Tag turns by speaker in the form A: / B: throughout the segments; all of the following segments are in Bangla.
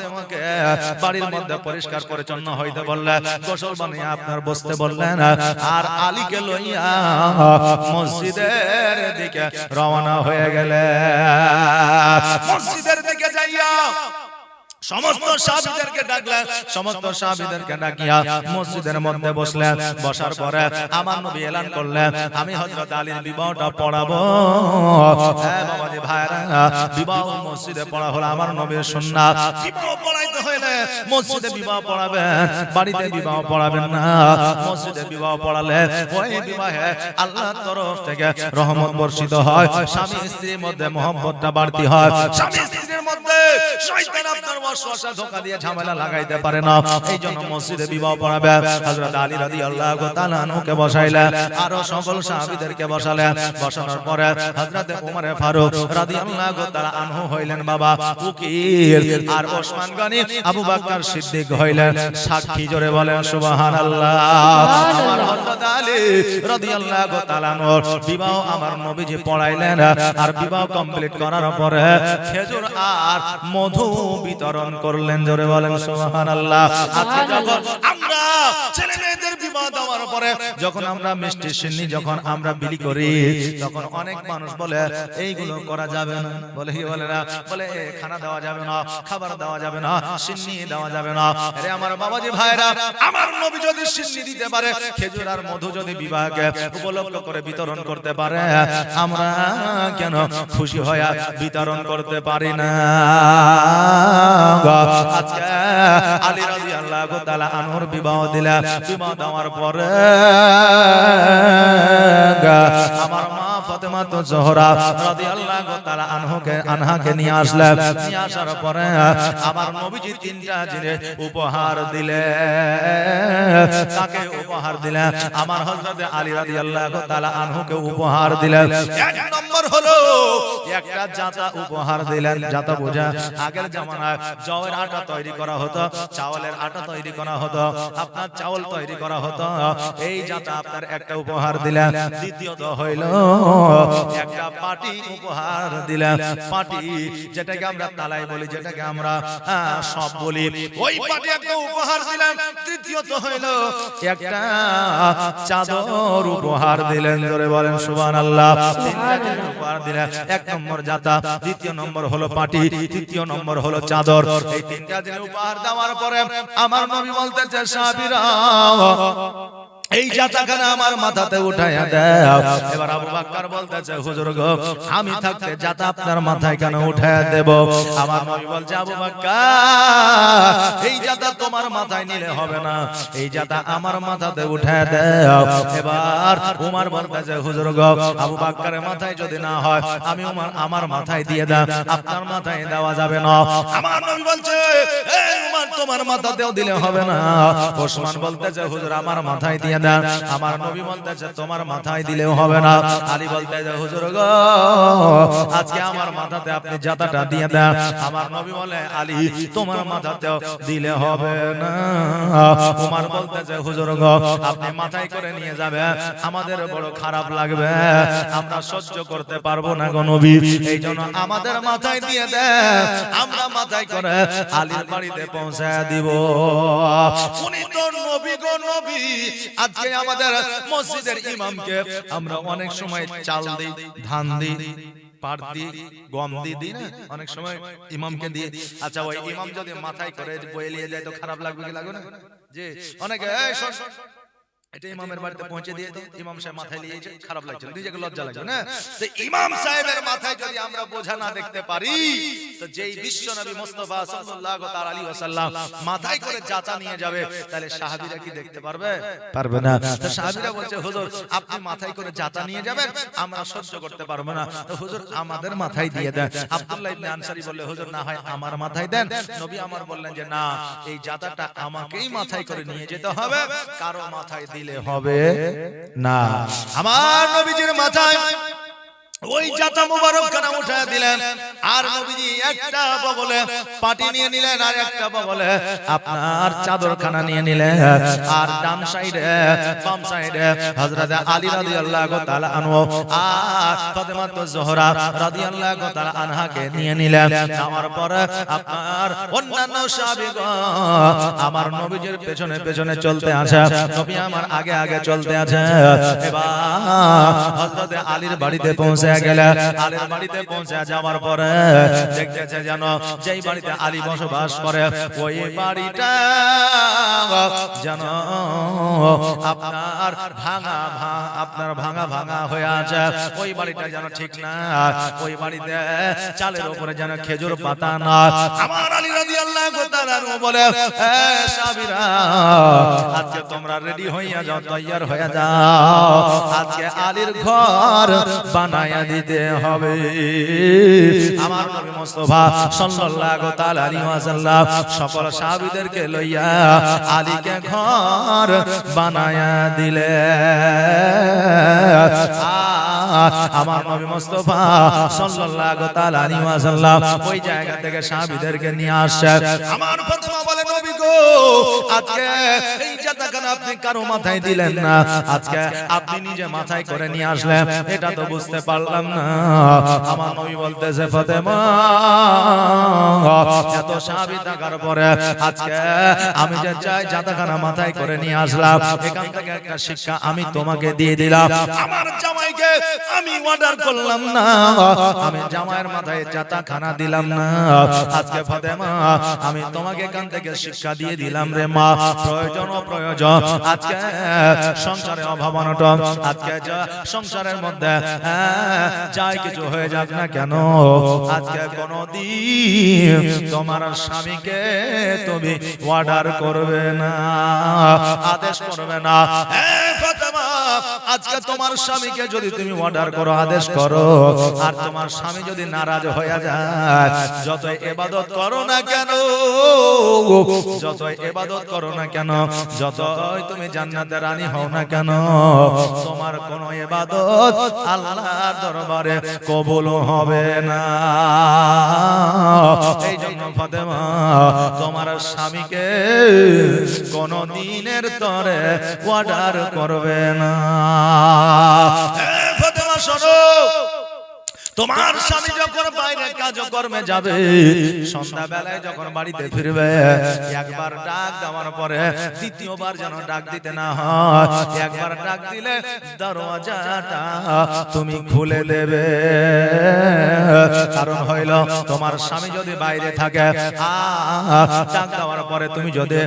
A: ফাতেমাকে বাড়ির মধ্যে পরিষ্কার পরিচ্ছন্ন হইতে বললেন। গোসল বানিয়ে আপনার বসতে বললেন। আর আলীকে লইয়া মসজিদের দিকে রওনা হয়ে গেলে মসজিদের দিকে যাইয়া সমস্ত সাহাবীদেরকে ডাকলেন সমস্ত সাহাবীদেরকে ডাকিয়া মসজিদের মধ্যে বসলেন বসার পরে আমার নবী এলান করলেন আমি হযরত আলীর বিবাহটা পড়াবো। হ্যাঁ বাবাজি ভাইরা বিবাহ মসজিদে পড়া হলো আমার নবীর সুন্নাত। বিবাহ পড়াইতে হইলে মসজিদে বিবাহ পড়াবেন বাড়িতে বিবাহ পড়াবেন না। মসজিদে বিবাহ পড়ালে ওই বিবাহে আল্লাহর তরফ থেকে রহমত বর্ষিত হয়। স্বামী স্ত্রীর মধ্যে মহব্বতটা বাড়তি হয়। স্বামী স্ত্রীর মধ্যে শয়তান ওয়াসওয়াসা ধোঁকা দিয়ে ঝামেলা লাগাইতে পারে না। এই মসজিদে বিবাহ পড়াবে। হযরত আলী রাদিয়াল্লাহু তাআলা আনহুকে বসাইলেন আরও সকল সাহাবীদেরকে বসালেন বসানোর পরে হযরত ওমর ফারুক রাদিয়াল্লাহু তাআলা আনহু হইলেন বাবা উকিল। আর ওসমান গনি আবু বকর সিদ্দিক হইলেন সাক্ষী জোরে বলেন সুবহানাল্লাহ। বিবাহ আমার নবীজি পড়াইলেন, আর বিবাহ কমপ্লিট করার পরে খেজুর আর মধু বিতরণ করলেন, জোরে বলেন সুবহানাল্লাহ। আজকে পরে যখন আমরা মিষ্টি সিন্নি যখন আমরা বিলি করি, তখন অনেক মানুষ বলে, এইগুলো করা যাবে না। বলে কি বলে না বলে খানা দেওয়া যাবে না, খাবার দেওয়া যাবে না, সিন্নি দেওয়া যাবে না। আরে আমার বাবাজি ভাইরা, আমার নবী যদি সিন্নি দিতে পারে, খেজুর আর মধু যদি বিবাহকে উপলব্ধ করে বিতরণ করতে পারে, আমরা কেন খুশি হয়ে বিতরণ করতে পারি না? আজকে আলী রাদিয়াল্লাহু তাআলা আনহুর বিবাহ দিলেন বিবাহ দেওয়ার পরে আমার মা ফাতেমা তো জোহরা রাদিয়াল্লাহু তাআলা আনহুকে আনহাকে নিয়ে আসলেন নিয়ে আসার পরে আমার নবীজি তিনটা জিনিস উপহার দিলেন তাকে উপহার দিলেন আমার হযরত আলী রাদিয়াল্লাহু তাআলা আনহুকে উপহার দিলেন এক নম্বর হলো। একটা জাতা উপহার দিলেন জাতা বোঝা। আগের জামানায় জওয়ের আটা তৈরি করা হতো চাওয়ালের আটা তৈরি করা হতো আপনার চাউল তৈরি করা হতো। এই জাতা আপনার একটা উপহার দিলেন দ্বিতীয়ত হইল একটা পাটি উপহার দিলেন। পাটি যেটাকে আমরা তালাই বলি যেটাকে আমরা সব বলি। ওই পাটি একটা উপহার দিলেন তৃতীয়ত হইল একটা চাদর উপহার দিলেন। ধরে বলেন সুবহানাল্লাহ। জিনিস উপহার দিলেন এক নম্বর জাতা, দ্বিতীয় নম্বর হলো পাটি, তৃতীয় নম্বর হলো চাদর। এই তিনটা উপহার দেওয়ার পরে আমার নবী বলতেছে সাহাবীরা এই জাতাখানা আমার মাথাতে উঠাইয়া দাও। এবার আবু বাক্কার বলতেছে, হুজুর গো, আমি থাকতে জাতা আপনার মাথায় কেন উঠাইয়া দেব? আমার নবী বলছে, আবু বাক্কার, এই জাতা তোমার মাথায় নিলে হবে না। এই জাতা আমার মাথাতে উঠাইয়া দাও। এবার উমার বলতেছে, হুজুর গো, আবু বাক্কারের মাথায় যদি না হয়, আমি উমার, আমার মাথায় দিয়ে দাও। আপনার মাথায় দেওয়া যাবে না। আমার নবী বলছে, এই উমার, তোমার মাথাতেও দিলে হবে না। ওসমান বলতেছে, হুজুর, আমার মাথায় দিয়ে দেন আমার নবী বলতেছে, তোমার মাথায় দিলেও হবে না। আলী বলতেছে, হুজুর গো, আজকে আমার মাথাতে আপনি জাতাটা দিয়ে দেন। আমার নবী বলে, আলী, তোমার মাথাতেও দিলে হবে না। উমার বলতেছে, হুজুর গো, আপনি মাথায় করে নিয়ে যাবে, আমাদের বড় খারাপ লাগবে। আমরা সহ্য করতে পারব না গো নবী। এই জন্য আমাদের মাথায় দিয়ে দেন আমরা মাথায় করে আলীর বাড়িতে পৌঁছায় দিব। উনি নবী গো নবী আজকে আমাদের মসজিদের ইমামকে আমরা অনেক সময় চাল দিই ধান দিই পাট দিই গম দিই দিই না? অনেক সময় ইমামকে দিয়ে আচ্ছা ওই ইমাম যদি মাথায় করে বয়ে নিয়ে যায় তো খারাপ লাগবে কি লাগবে না? যে অনেকে এটা ইমামের বাড়িতে পৌঁছে দিয়ে ইমাম সাহেব মাথায় নিয়ে খারাপ লাগছে নিজেকে লজ্জা লাগছে না। তো ইমাম সাহেবের মাথায় যদি আমরা বোঝা না দেখতে পারি তো যেই বিশ্ব নবী মুস্তাফা সাল্লাল্লাহু তাআলা আলাইহি ওয়াসাল্লাম মাথায় করে জাতা নিয়ে যাবে তাহলে সাহাবীরা কি দেখতে পারবে? পারবে না। তো সাহাবীরা বলছে হুজুর আপনি মাথায় করে জাতা নিয়ে যাবেন আমরা সহ্য করতে পারব না। তো হুজুর আমাদের মাথায় দিয়ে দেন। আব্দুল্লাহ ইবনে আনসারী বললে হুজুর না হয় আমার মাথায় দেন। নবী আমার বললেন যে না এই জাতাটা আমাকেই মাথায় করে নিয়ে যেতে হবে। কারও মাথায় দিলে হবে না। আমার নবীজির মাথায় ওই জাতা মুবারক খানা উঠায় দিলেন। আর নবীজি একটা বগলে পাটি নিয়ে নিলেন আর একটা বগলে আপনার চাদর খানা নিয়ে নিলেন। আর ডান সাইডে বাম সাইডে হযরত আলী রাদিয়াল্লাহু তাআলা আনহু আর ফাতেমা তো জোহরা রাদিয়াল্লাহু তাআলা আনহাকে নিয়ে নিলেন। আমার পরে আপনার অন্যান্য সাহাবীগণ আমার নবীজির পেছনে পেছনে চলতে আছে। নবী আমার আগে আগে চলতে আছে। এবার হযরত আলীর বাড়িতে পৌঁছে গেলে আলীর বাড়িতে পৌঁছে যাওয়ার পরে দেখতেছে যেন যেই বাড়িতে আলী বসবাস করে ওই বাড়িটা যেন আপনার ভাঙা আপনার ভাঙা ভাঙা হয়ে আছে। ওই বাড়িটা যেন ঠিক না ওই বাড়িতে চালের উপরে যেন খেজুর পাতা না আমার আলী রাদিয়াল্লাহু তাআলা বলে সাবিরা আজকে তোমরা রেডি হইয়া যাও তৈয়ার হয়ে যাও। আজকে আলীর ঘর বানায়া দিতে হবে। আমার নবী মুস্তাফা সাল্লাল্লাহু তাআলা আলাইহি ওয়াসাল্লাম সকল সাহাবীদেরকে লইয়া আলীকে ঘর বানায়া দিলে আমার নবী মুস্তাফা সাল্লাল্লাহু তাআলা আলাইহি ওয়াসাল্লাম ওই জায়গা থেকে সাহাবীদেরকে নিয়ে আসছে। আমার ফাতেমা বলে নবী গো আজকে এই জাতাখানা আপনি কারও মাথায় দিলেন না। আজকে আপনি নিজে মাথায় করে নিয়ে আসলেন। এটা তো বুঝতে পারলাম না। আমার নবী বলতেছে ফাতেমা এত সাহাবী থাকার পরে আজকে আমি যে চাই জাতাখানা মাথায় করে নিয়ে আসলাম এখান থেকে একটা শিক্ষা আমি তোমাকে দিয়ে দিলাম। আমার জামাইকে আমি অর্ডার করলাম না। আমি জামাইয়ের মাথায় জাতাখানা দিলাম না। আজকে ফাতেমা আমি তোমাকে এখান থেকে শিক্ষা দিয়ে দিলাম রে মা। প্রয়োজন প্রয়োজন আজকে সংসারে অভাব অনটন আজকে সংসারের মধ্যে হ্যাঁ, যাই কিছু হয়ে যাক না কেন? আজকে কোনো দিন তোমার স্বামীকে তুমি অর্ডার করবে না আদেশ করবে না। আজকে তোমার স্বামীকে যদি তুমি অর্ডার করো আদেশ করো আর তোমার স্বামী যদি নারাজ হয়ে যায় যত এবাদত করো না কেন যত এবাদত করো না কেন যতই তুমি জান্নাতে রানী হও না কেন তোমার কোন এবাদত আল্লাহর দরবারে কবুল হবে না। এই জন্য ফাতেমা তোমার স্বামীকে কোন দিনের তরে অর্ডার করবে না। শোনো। তোমার স্বামী যখন বাইরে কাজকর্মে যাবে সন্ধ্যা বেলায় যখন বাড়িতে ফিরবে একবার ডাক দেওয়ার পরে দ্বিতীয়বার যেন ডাক দিতে না হয় একবার ডাক দিলে দরওয়াজাটা তুমি খুলে দেবে। কারণ হইল তোমার স্বামী যদি বাইরে থাকে ডাক দেওয়ার পরে তুমি যদি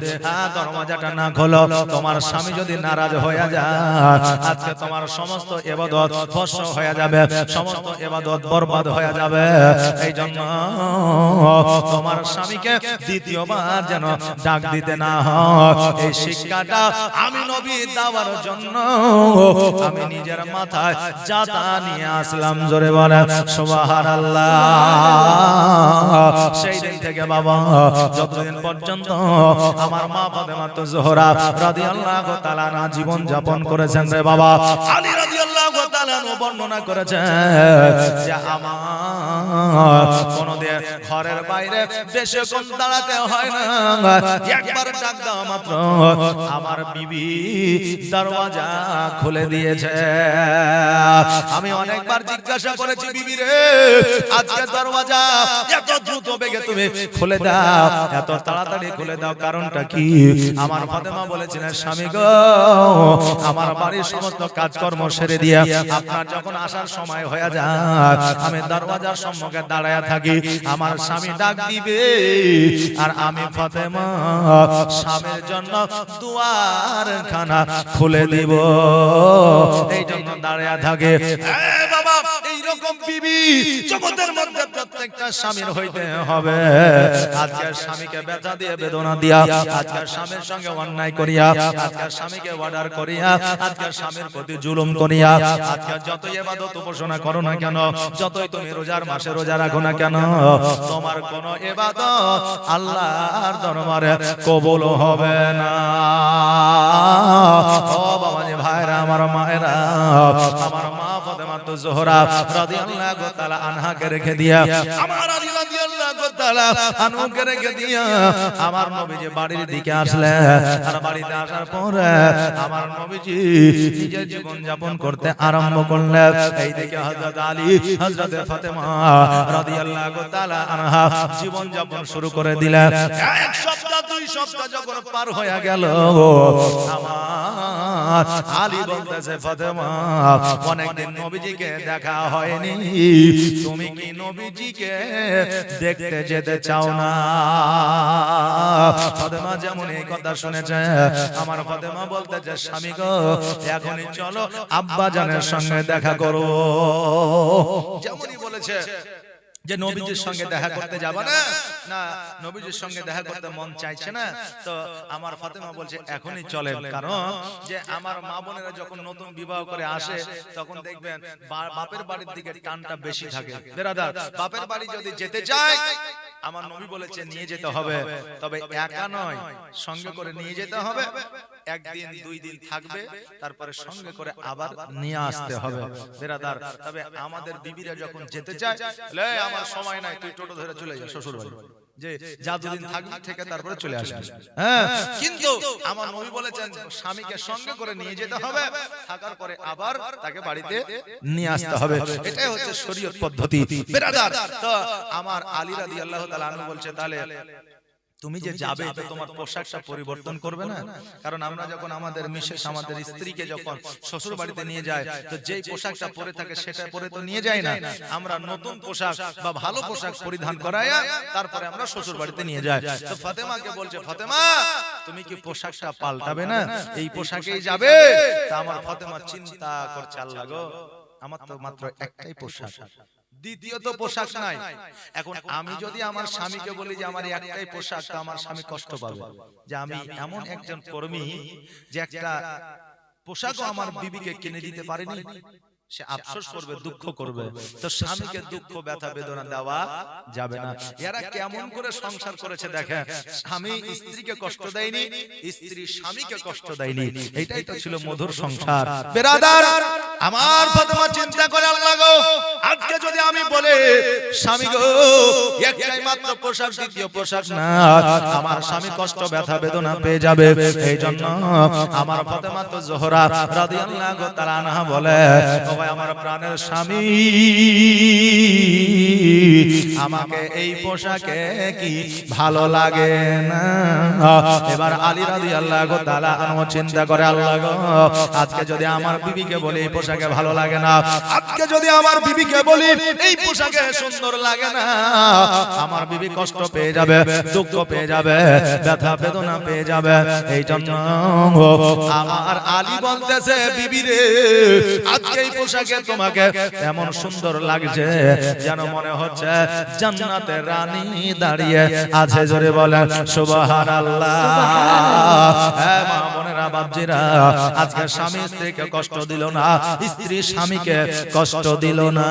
A: দরওয়াজাটা না খোলো তোমার স্বামী যদি নারাজ হয়ে যায় আজকে তোমার সমস্ত এবাদত ভস্ম হয়ে যাবে সমস্ত এবাদত বরবাদ হয়ে যাবে। এই জন্য তোমার স্বামীকে দ্বিতীয়বার যেন ডাক দিতে না এই শিক্ষাটা আমি নবী দেওয়ার জন্য আমি নিজের মাথায় জাতা নিয়ে আসলাম। জোরে বলে সুবহানাল্লাহ। সেই দিন থেকে বাবা, যতদিন পর্যন্ত আমার মা ফাতেমা তো জোহরা রাদিয়াল্লাহু তাআলা জীবন যাপন করেছেন রে বাবা, আলী রাদিয়াল্লাহু তাআলা বর্ণনা করেছেন যে আমার কোনদিন ঘরের বাইরে বেশিক্ষণ দাঁড়াতে হয় না। একবার ডাক মাত্র আমার বিবি দরওয়াজা খুলে দিয়েছে। আমি অনেকবার জিজ্ঞাসা করেছি বিবি রে আজকে দরওয়াজা এত দ্রুত বেগে তুমি খুলে দাও এত তাড়াতাড়ি খুলে দাও কারণটা কি? আমার ফাতেমা বলেছিলেন স্বামী গো আমার বাড়ির সমস্ত কাজকর্ম সেরে দিয়ে আপনার যখন আসার সময় হয়ে যায় আমি দরওয়াজার সম্মুখে দাঁড়ায়া থাকি আমার স্বামী ডাক দিবে আর আমি ফাতেমা স্বামীর জন্য দুয়ার খানা খুলে দিব। এই জন্য দাঁড়ায়া থাকে। এ বাবা এইরকম বিবি জগতের মধ্যে প্রত্যেকটা স্বামীর হইতে হবে। আজকের স্বামীকে ব্যথা দিয়ে বেদনা দিয়া আজকের স্বামীর সঙ্গে অন্যায় করিয়া আজকের স্বামীকে অর্ডার করিয়া আজকের স্বামীর প্রতি জুলুম করিয়া যতই এবাদত উপাসনা করো না কেন যতই তুমি রোজার মাসে রোজা রাখো না কেন তোমার কোন এবাদত আল্লাহর দরবারে কবুল হবে না। ও বাবা যে ভাইরা আমার মায়েরা আমার মা ফাতেমা তো জোহরা রাদিয়াল্লাহু তাআলা আনহাকে রেখে দিয়া আমার তাআলা আনহুকে রেখে দিয়া আমার নবীজি বাড়ির দিকে আসলেন আর বাড়িতে আসার পরে আমার নবীজি নিজের জীবন যাপন করতে আরম্ভ করলেন। এই দিকে হযরত আলী, হযরত ফাতেমা রাদিয়াল্লাহু তাআলা আনহা জীবন যাপন শুরু করে দিলেন। এক সপ্তাহ দুই সপ্তাহ যখন পার হয়ে গেল আমার আলী বলতেছে ফাতেমা অনেকদিন নবীজিকে দেখা হয়নি। তুমি কি নবীজিকে দেখতে যেতে চাও না? ফাতেমা যেমন এই কথা শুনেছে আমার ফাতেমা বলতেছে স্বামী গো এখনই চলো আব্বা জানের সঙ্গে দেখা করো। যেমনই বলেছে যে নবীজির সঙ্গে দেখা করতে যাবা না। না। নবীজির সঙ্গে দেখা করতে মন চাইছে না। তো আমার ফাতেমা বলছে এখনই চলেন। কারণ যে আমার মা বোনেরা যখন নতুন বিবাহ করে আসে তখন দেখবেন বাপের বাড়ির দিকে টানটা বেশি থাকে। বেরাদার বাপের বাড়ি যদি যেতে চায় আমার নবী বলেছে নিয়ে যেতে হবে। তবে একা নয় সঙ্গে করে নিয়ে যেতে হবে। একদিন দুই দিন থাকবে তারপরে সঙ্গে করে আবার নিয়ে আসতে হবে বেরাদার তবে আমাদের বিবিরা যখন যেতে চায় আমার সময় নাই তুই টোটো ধরে চলে যা শ্বশুর বাড়ি যে যা দুদিন থাকবি থেকে তারপরে চলে আসবি। হ্যাঁ। কিন্তু আমার নবী বলেছেন স্বামীকে সঙ্গে করে নিয়ে যেতে হবে থাকার পরে আবার তাকে বাড়িতে নিয়ে আসতে হবে। এটাই হচ্ছে শরীয়ত পদ্ধতি। বেরাদার তো আমার আলী রাদিয়াল্লাহু তাআলা আনহু বলছে তাহলে তুমি যে যাবে তো তোমার পোশাকটা পরিবর্তন করবে না? কারণ আমরা যখন আমাদের মিসেস আমাদের স্ত্রীকে যখন শ্বশুর বাড়িতে নিয়ে যায় তো যেই পোশাকটা পরে থাকে সেটা পরে তো নিয়ে যায় না। আমরা নতুন পোশাক বা ভালো পোশাক পরিধান করায়া তারপরে আমরা শ্বশুর বাড়িতে নিয়ে যাই তো ফাতেমাকে বলছে ফাতেমা তুমি কি পোশাকটা পাল্টাবে না? এই পোশাকেই যাবে? তা আমার ফাতেমা চিন্তা করছে আল্লাহ গো আমার তো মাত্র একটাই পোশাক। দ্বিতীয়ত পোশাক নাই। এখন আমি যদি আমার স্বামীকে বলি যে আমার একটাই পোশাক তো আমার স্বামী কষ্ট পাবে। যে আমি এমন একজন কর্মী যে একটা পোশাকও আমার বিবিকে কিনে দিতে পারিনি সে আফসোস করবে দুঃখ করবে। তো স্বামীকে দুঃখ ব্যথা বেদনা দেওয়া যাবে না। এরা কেমন করে সংসার করেছে দেখে স্বামী স্ত্রীকে কষ্ট দেয়নি স্ত্রী স্বামীকে কষ্ট দেয়নি। এটাই তো ছিল মধুর সংসার। বেরাদার! আমার ফাতেমা চিন্তা করে আল্লাহ গো আজকে যদি আমি বলে স্বামী গো একটাই মাত্র পোশাক দ্বিতীয় পোশাক না আমার স্বামী কষ্ট ব্যথা বেদনা পেয়ে যাবে। এই জন্য আমার ফাতেমা তো জোহরা রাদিয়াল্লাহু তাআলা আনহা বলে ভাই আমার প্রাণের স্বামী। আমাকে এই পোশাকে কি ভালো লাগে না? এবার আলী রাদিয়াল্লাহু তাআলা আনহু চিন্তা করে আল্লাহ গো আজকে যদি আমার বিবিকে বলে এই পোশাকে ভালো লাগে না। আজকে যদি আমার বিবিকে বলি, এই পোশাকে সুন্দর লাগে না, আমার বিবি কষ্ট পেয়ে যাবে, দুঃখ পেয়ে যাবে, ব্যথা, বেদনা পেয়ে যাবে। এই জন্য আমার আলী বলতেছে, বিবি রে, আজকে এই পোশাকে তোমাকে এমন সুন্দর লাগছে যেন মনে হচ্ছে জান্নাতের রানী দাঁড়িয়ে আছে। জোরে বলেন, সুবহানাল্লাহ। হ্যাঁ মা বোনেরা, বাপজিরা, আজকে স্বামী স্ত্রীকে কষ্ট দিল না। স্ত্রী স্বামীকে কষ্ট দিল না।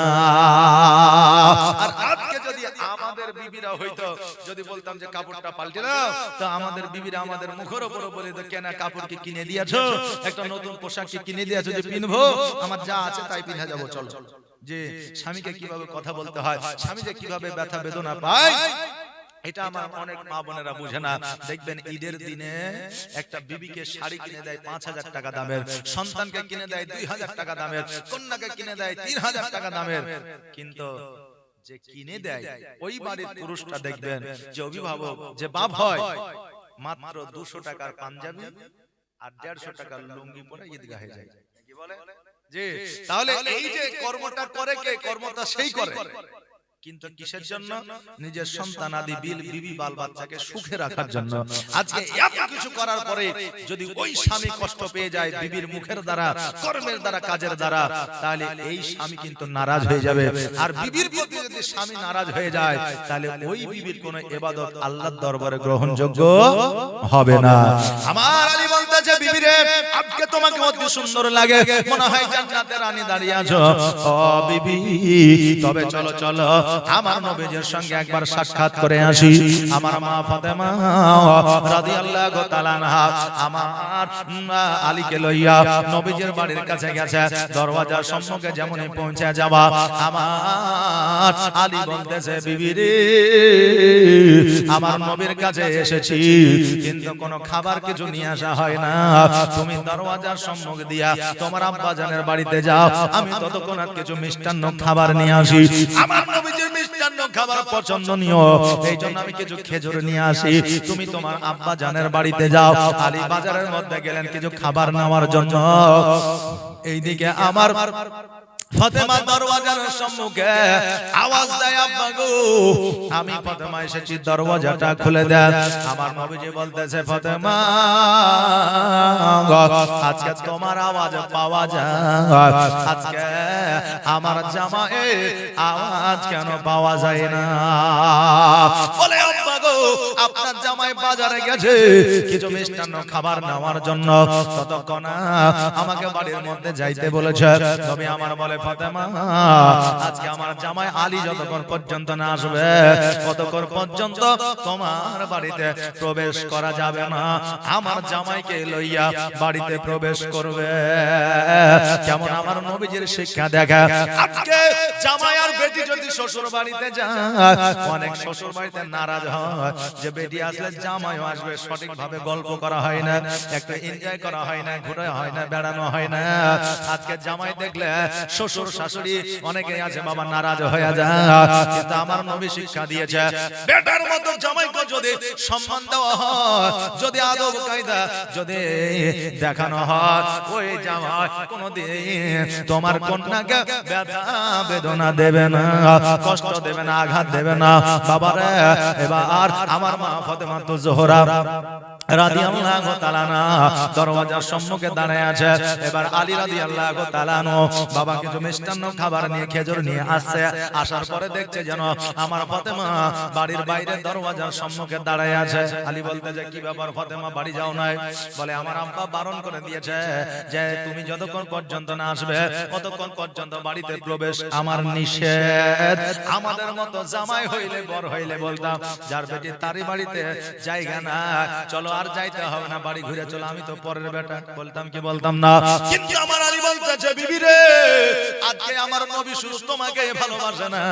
A: আর আজকে যদি আমাদের বিবিরা হইতো যদি বলতাম যে কাপড়টা পাল্টে দাও তো আমাদের বিবিরা আমাদের মুখের উপর বলে তো কেন কাপড় কি কিনে দিয়েছ? একটা নতুন পোশাক কি কিনে দিয়েছ যে পিনবো? আমার যা আছে তাই যাব চলো। যে স্বামীকে কীভাবে কথা বলতে হয় স্বামী যে কীভাবে ব্যথা বেদনা পায় এটা আমার অনেক মা বোনেরা বুঝে না। দেখবেন ঈদের দিনে একটা বিবিকে শাড়ি কিনে দেয় পাঁচ হাজার টাকা দামের। সন্তানকে কিনে দেয় দুই হাজার টাকা দামের। কন্যাকে কিনে দেয় তিন হাজার টাকা দামের। কিন্তু যে কিনে দেয় ওই বাড়ির পুরুষটা দেখবেন যে অভিভাবক যে বাপ হয় মাত্র দুশো টাকার পাঞ্জাবি আর দেড়শো টাকার লুঙ্গি পরে ঈদগাহে যায়। কি বলে? যে তাহলে এই যে কর্মটা করে কে? কর্মটা সেই করে কিন্তু কিসের জন্য? নিজের সন্তান আদি বিল বিবি বাল বাচ্চাকে সুখে রাখার জন্য। আজকে এত কিছু করার পরে যদি ওই স্বামী কষ্ট পেয়ে যায় বিবির মুখের দ্বারা কর্মের দ্বারা কাজের দ্বারা তাহলে এই স্বামী কিন্তু নারাজ হয়ে যাবে। আর বিবির প্রতি যদি স্বামী নারাজ হয়ে যায় তাহলে ওই বিবির কোন এবাদত আল্লাহর দরবারে গ্রহণযোগ্য হবে না। আমার আলী বলতেছে বিবি আজকে তোমাকে অতি সুন্দর লাগে। মনে হয় জান্নাতের রানী দাঁড়িয়ে আছো। ও বিবি, তবে চলো চলো। আমার নবীজির সঙ্গে একবার সাক্ষাৎ করে আসি। আমার মা ফাতেমা রাদিয়াল্লাহু তাআলা আমার আলীকে লইয়া নবীজির বাড়ির কাছে গেছে। দরওয়াজার সম্মুখে যেমনই পৌঁছে যাওয়া আমার আলী বলতেছে, বিবি রে, আমার নবীর কাছে এসেছি, কিন্তু কোনো খাবার কিছু নিয়ে আসা হয় না। তুমি দরওয়াজার সম্মুখ দিয়া তোমার আব্বা জানের বাড়িতে যাও। আমি ততক্ষণ কিছু মিষ্টান্ন খাবার নিয়ে আসি। আমার নবীজির মিষ্টান্ন খাবার পছন্দনীয় এই জন্য আমি কিছু খেজুর নিয়ে আসি। তুমি তোমার আব্বা জানের বাড়িতে যাও। আলী বাজারের মধ্যে গেলেন কিছু খাবার নেওয়ার জন্য। এইদিকে আমার ফাতেমা দরওয়াজার সম্মুখে আওয়াজ দেয় আব্বা গো আমি ফাতেমা এসেছি দরওয়াজাটা খুলে দেন। আমার নবীজি বলতেছে ফাতেমা আজকে তোমার আওয়াজ পাওয়া যায়। আজকে আমার জামায়ে আওয়াজ কেন পাওয়া যায় না? বলে আপনার জামাই বাজারে গেছে। কিছু মিষ্টান্ন খাবার নেওয়ার জন্য। ততক্ষণ আমাকে বাড়ির মধ্যে যাইতে বলেছে। তবে আমার বলে, ফাতেমা, আজকে আমার জামাই আলী যতক্ষণ পর্যন্ত না আসবে, ততক্ষণ পর্যন্ত তোমার বাড়িতে প্রবেশ করা যাবে না। আমার জামাইকে লইয়া বাড়িতে প্রবেশ করবে। কেমন আমার নবীজির শিক্ষা দেখা। আজকে জামাই আর বেটি যদি শ্বশুর বাড়িতে যায়, অনেক শ্বশুর বাড়িতে নারাজ হয়। যে বেটি আসলে জামাইও আসবে গল্প করা হয় না, একটা এনজয় করা হয় না, ঘুরে হয় না, বেড়ানো হয় না। আজকে জামাই দেখলে শ্বশুর, শাশুড়ি আছে, বাবা নারাজ হয়ে যায়, কিন্তু আমার নবী শিক্ষা দিয়েছে, বেটার মতো জামাইকে যদি সম্মান দেওয়া হয়, যদি আদব কায়দা যদি দেখানো হয়, ওই জামাই তোমার কন্যাকে বেদনা দেবে না, কষ্ট দেবে না, আঘাত দেবে না। বাবারে, এবার আমার মা ফাতেমা তো জোহরা রাদিয়াল্লাহু বারণ করে দিয়েছে যে, তুমি যতক্ষণ পর্যন্ত না আসবে, ততক্ষণ পর্যন্ত বাড়িতে প্রবেশ আমার নিষেধ। আমাদের মতো জামাই হইলে, বর হইলে বলতাম, যার বেটি তারই বাড়িতে জায়গা না চলো আর যাইতে হবে না, বাড়ি ঘুরে চলো। আমি তো পরের বেটা, বলতাম কি, বলতাম না। কিন্তু আমার আলী বলতেছে, বিবি রে, আজকে আমার নবী শুধু তোমাকে ভালোবাসে না।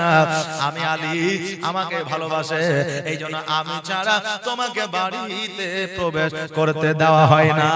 A: আমি আলী আমাকে ভালোবাসে এই জন্য আমি ছাড়া তোমাকে বাড়িতে প্রবেশ করতে দেওয়া হয় না।